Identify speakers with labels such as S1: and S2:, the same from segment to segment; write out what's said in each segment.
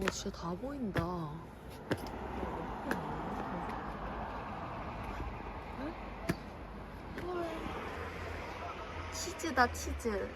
S1: 진짜 다 보인다. 헐. 치즈다 치즈.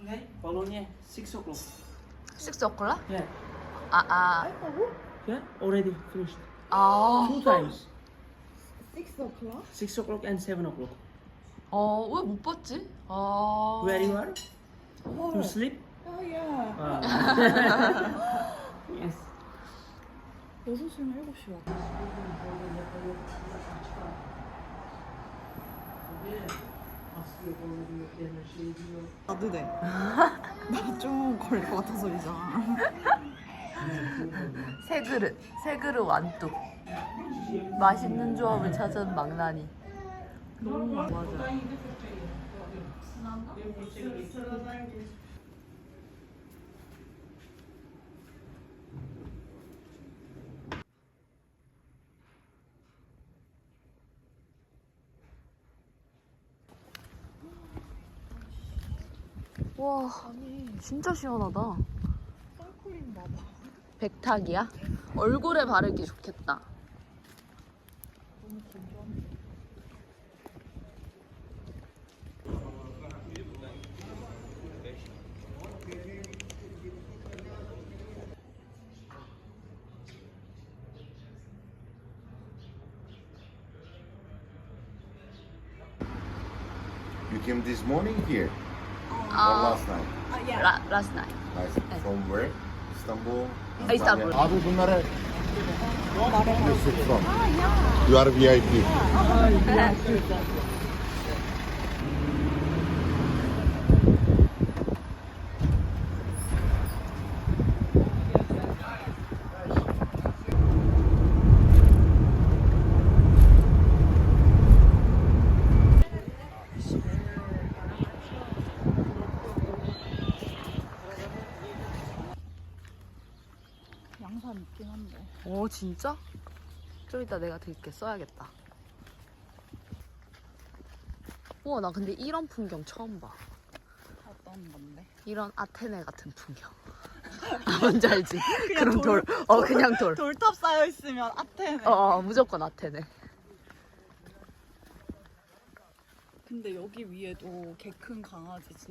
S2: Ne? Bologna, 6 o'clock.
S1: 식스 오콜라?
S2: Yeah.
S1: 아, 아,
S2: Yeah, already finished.
S1: 아.
S2: Two times.
S3: Six o'clock?
S2: 6 o'clock and 7 o'clock.
S1: 어, 왜 못 봤지? 아.
S2: Where you are? To sleep?
S3: Oh yeah.
S2: Ah. yes.
S3: 6시나 7시 와. 나도 돼. 나좀 걸릴 것 같아서 이잖아.
S1: 세 그릇, 세 그릇 완뚝. 맛있는 조합을 찾은 망나니.
S3: 너무 맞아.
S1: 와, 진짜 시원하다.
S3: 선크림 봐봐.
S1: 백탁이야? 얼굴에 바르기 좋겠다.
S3: 너무 건조한데.
S4: You came this morning here? or
S1: Uh,
S4: last night?
S1: Uh, yeah. la- last night.
S4: Nice. From where? Istanbul?
S1: Uh, Istanbul.
S4: Abi bunları Yusuf. You are VIP.
S3: 양산 있긴 한데.
S1: 오, 진짜? 좀 이따 내가 들게 써야겠다. 우와, 나 근데 이런 풍경 처음 봐.
S3: 어떤 건데?
S1: 이런 아테네 같은 풍경. 아, 뭔지 알지? 그럼 돌. 어, 그냥 돌.
S3: 돌탑 쌓여 있으면 아테네.
S1: 어, 어, 무조건 아테네.
S3: 근데 여기 위에도 개 큰 강아지 진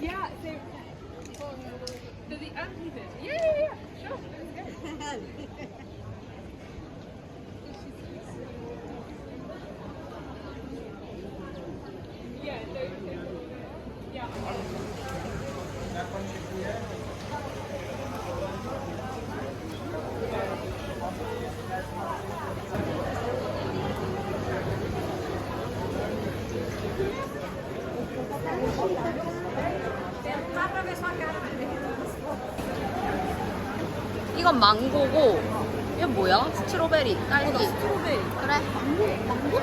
S5: Yeah, so so the amphitheater. Yeah, yeah, yeah. Sure. Let's go. yeah, those two. Yeah.
S1: 이건 망고고, 이건 뭐야? 스트로베리, 딸기.
S3: 스트로베리.
S1: 그래.
S3: 망고? 망고?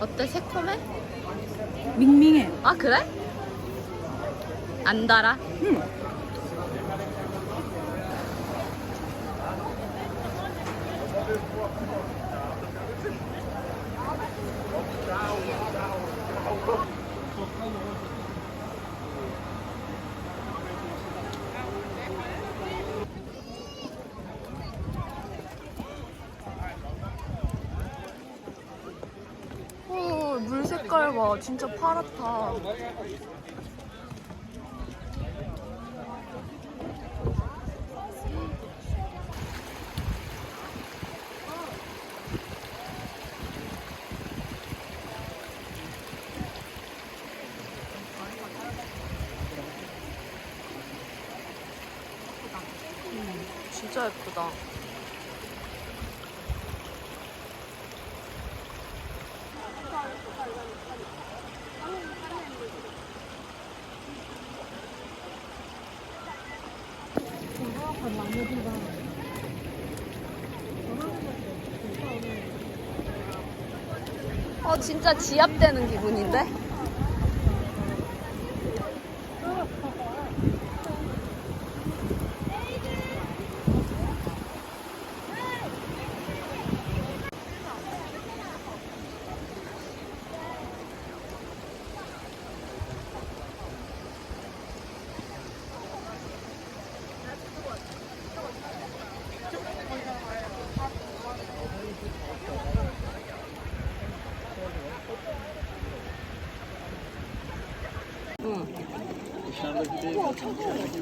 S1: 어때 새콤해?
S3: 밍밍해.
S1: 아 그래? 안 달아?
S3: 응.
S1: 어, 물 진짜 파랗다. 음, 진짜 예쁘다. 진짜 지압되는 기분인데?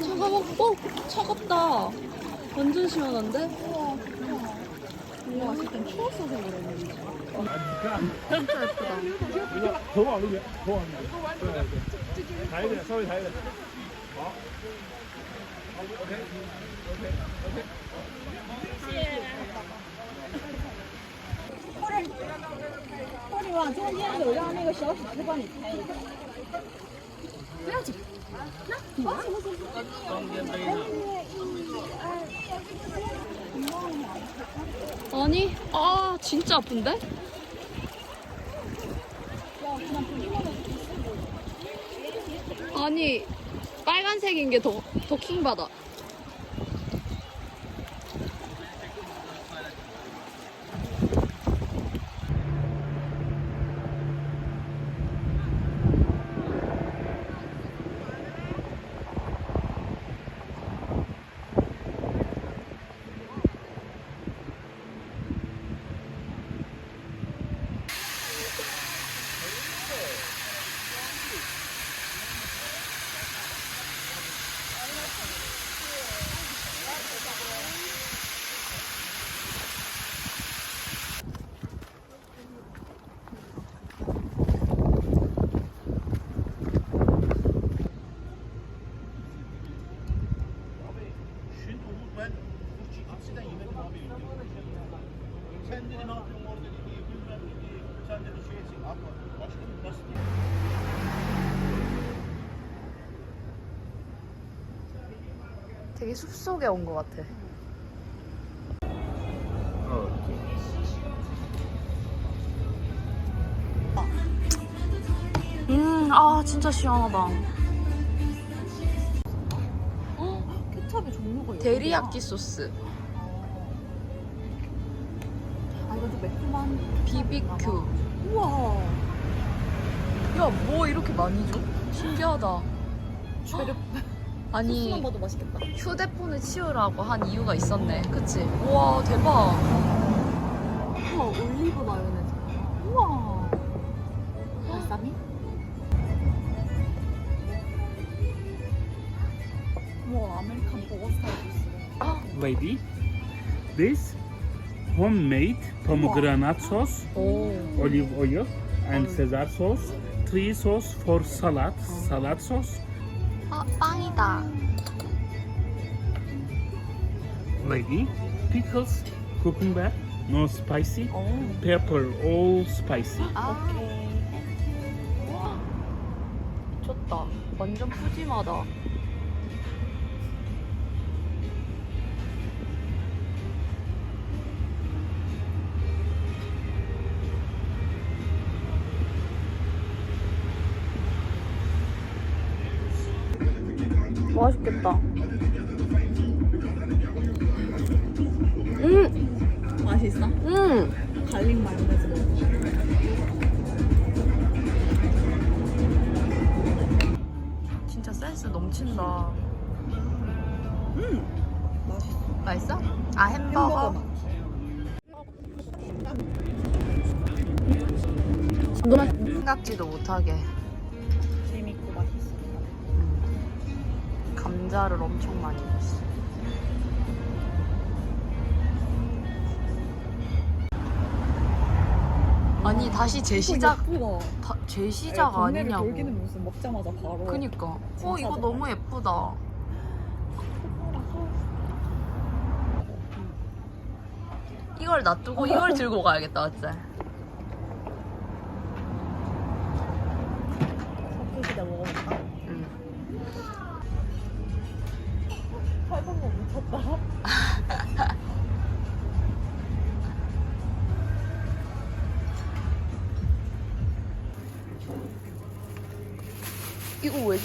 S1: 차가워. 어 차갑다. 완전 시원한데?
S3: 우와, 그땐 추웠어서 그래.
S1: 진짜 예쁘다.
S6: 더 많으면 더 많으면 다 돼,稍微다 돼.
S1: 아니, 아 진짜 아픈데? 아니 빨간색인 게 더 더 킹받아. 되게 숲속에 온 것 같아. 음, 아 진짜 시원하다.
S3: 케첩의 종류가
S1: 데리야끼. 소스,
S3: 아, 이거 좀 매콤한.
S1: 비비큐.
S3: 우와.
S1: 야, 뭐 이렇게 많이 줘? 신기하다.
S3: 재료
S1: 아니,
S3: 소스만 봐도 맛있겠다.
S1: 휴대폰을 치우라고 한 이유가 있었네. 그치? 우와, 대박.
S3: 우와, 올리브 마요네즈. 우와. 발사미? 우와, 아메리칸 버거 스타일 주스.
S6: Lady, this homemade pomegranate sauce,
S1: 오.
S6: olive oil, and Caesar sauce. Three sauce for salad, salad sauce.
S1: 아, 빵이다.
S6: Lady, pickles, cucumber, no spicy.
S1: 오.
S6: Pepper, all spicy.
S1: 아. 우와. 미쳤다. 완전 푸짐하다. 맛있겠다. 음,
S3: 맛있어?
S1: 음.
S3: 갈릭 마요네즈 먹어.
S1: 진짜 센스 넘친다.
S3: 음, 맛있어.
S1: 맛있어? 아 햄버거.
S3: 햄버거
S1: 생각지도 못하게 감자를 엄청 많이 넣었어. 아니 다시 재시작.
S3: 다,
S1: 재시작
S3: 동네를
S1: 아니냐고.
S3: 돌기는 무슨 먹자마자 바로.
S1: 그니까. 어 이거. 너무 예쁘다. 이걸 놔두고 이걸 들고 가야겠다, 맞지?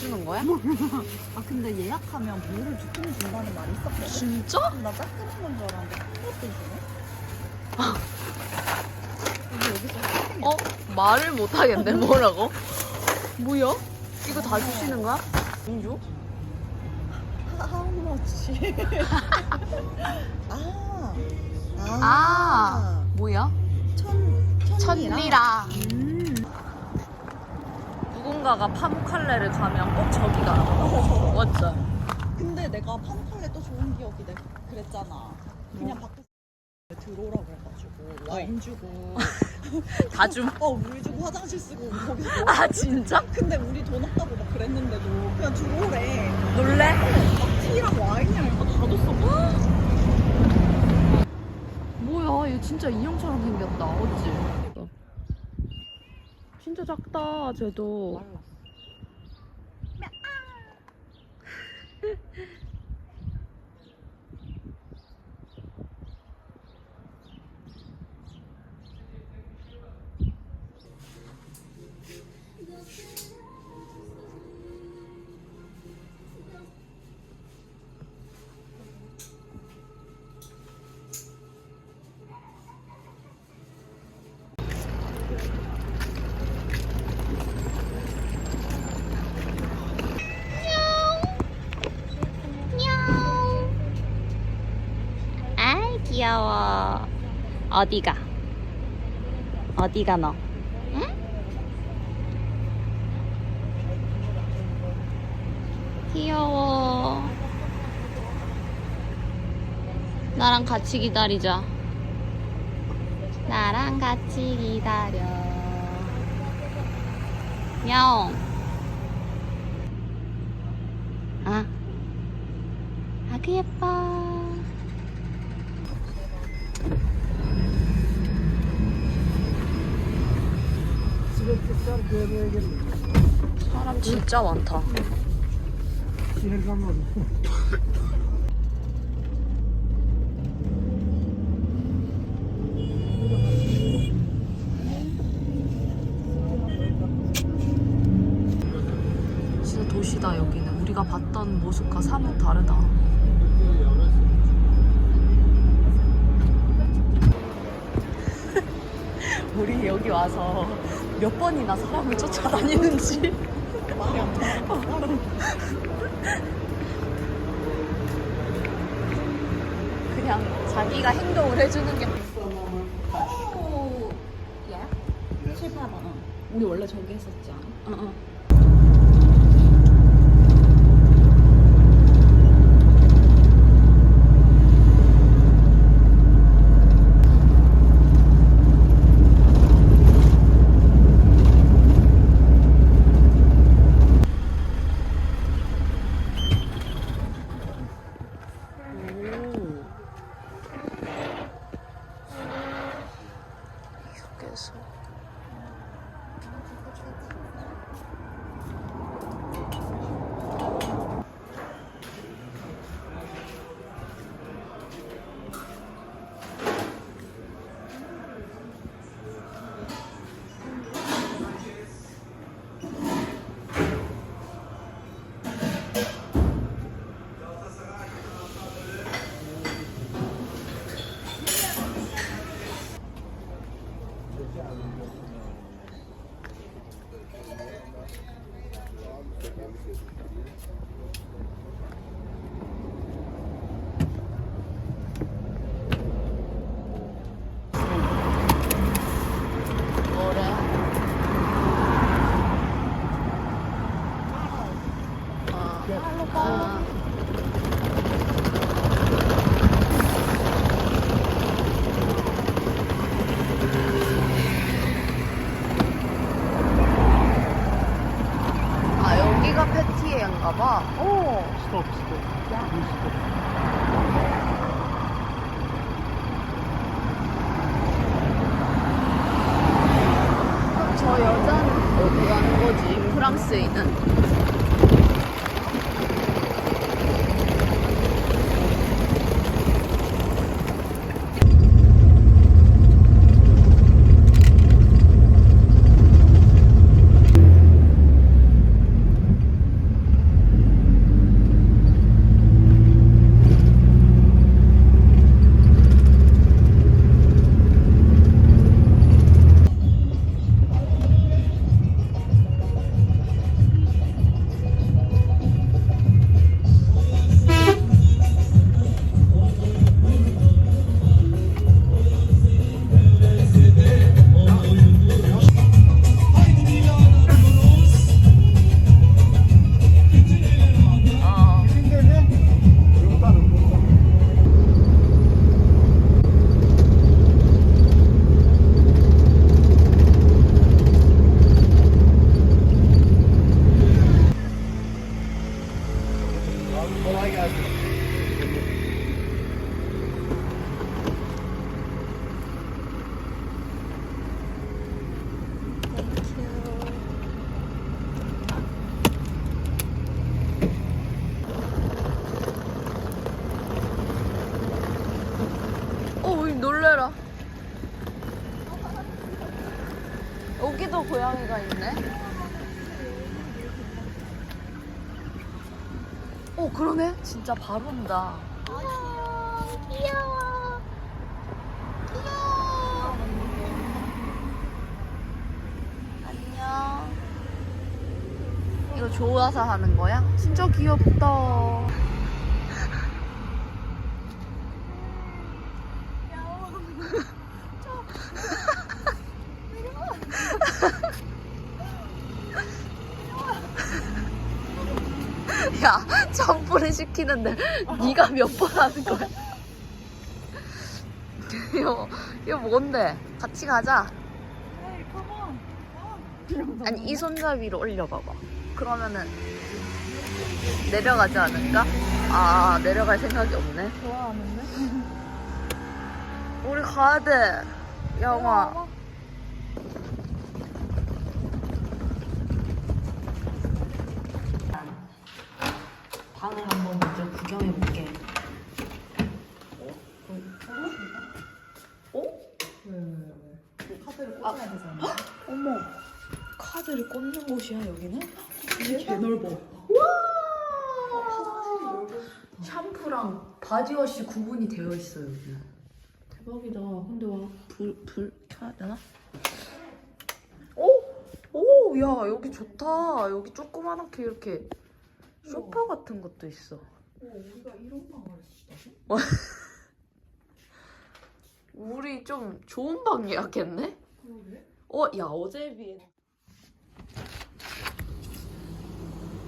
S1: 주는 거야?
S3: 아 근데 예약하면 물을 조금 준다는 말이 있었거든.
S1: 진짜?
S3: 나 따뜻한 건줄 알았는데 그것도 주네. 여기서 쇼핑해.
S1: 어? 말을 못 하겠네. 뭐라고? 뭐야? 이거 다 주시는 거야? 공주?
S3: How much? 아.
S1: 아, 뭐야?
S3: 천, 천리라.
S1: 천리라. 누군가가 파묵칼레를 가면 꼭 저기 가라고. 맞죠?
S3: 근데 내가 파묵칼레 또 좋은 기억이 내, 그랬잖아. 그냥
S1: 뭐?
S3: 밖에서 들어오라 그래가지고 와인 주고
S1: 다 줌.
S3: 어물 주고 화장실 쓰고 거기서 뭐
S1: 아, 진짜?
S3: 근데 우리 돈 없다고 막 그랬는데도 그냥 들어오래
S1: 놀래?
S3: 막 티랑 와인이랑 이거 다 줬어
S1: 뭐야, 얘 진짜 인형처럼 생겼다. 어찌? 진짜 작다, 쟤도. 어디가? 어디가 너? 응? 귀여워. 나랑 같이 기다리자. 나랑 같이 기다려. 야옹. 아. 아 그 예뻐 사람 진짜 많다. 진짜 도시다 여기는. 우리가 봤던 모습과 사뭇 다르다. 우리 여기 와서 몇 번이나 사람을 쫓아다니는지.
S3: 말이 안
S1: 그냥 자기가 행동을 해주는 게
S3: 7, 8만 원 우리 원래 저기 했었지 않아?
S1: 어, 어. 계속 아 여기가 패티에인가 봐. 오.
S6: Stop, stop. You stop.
S1: 진짜 바로 온다. 귀여워. 귀여워. 귀여워. 안녕. 이거 좋아서 하는 거야? 진짜 귀엽다. 야, 점프를 시키는데 네가 몇 번 하는 거야? 이거, 이거 뭔데? 같이 가자. 아니, 이 손잡이로 올려봐봐. 그러면은 내려가지 않을까? 아, 내려갈 생각이 없네.
S3: 좋아하는데?
S1: 우리 가야 돼. 영화. 방을 한번 먼저 구경해 볼게.
S3: 카드를 꽂아야 되잖아.
S1: 어머, 카드를 꽂는 곳이야 여기는?
S3: 개 넓어.
S1: 샴푸랑 바디워시 구분이 되어 있어요 여기는. 대박이다. 근데 와 불 불 켜야 되나? 오, 오, 야 여기 좋다. 여기 조그만하게 이렇게 소파 같은 것도 있어.
S3: 우리가 이런 방을 쓰다고?
S1: 우리 좀 좋은 방 예약했네?
S3: 그러게.
S1: 어, 야, 어제에 비해.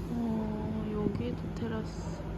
S1: 어, 여기도 테라스.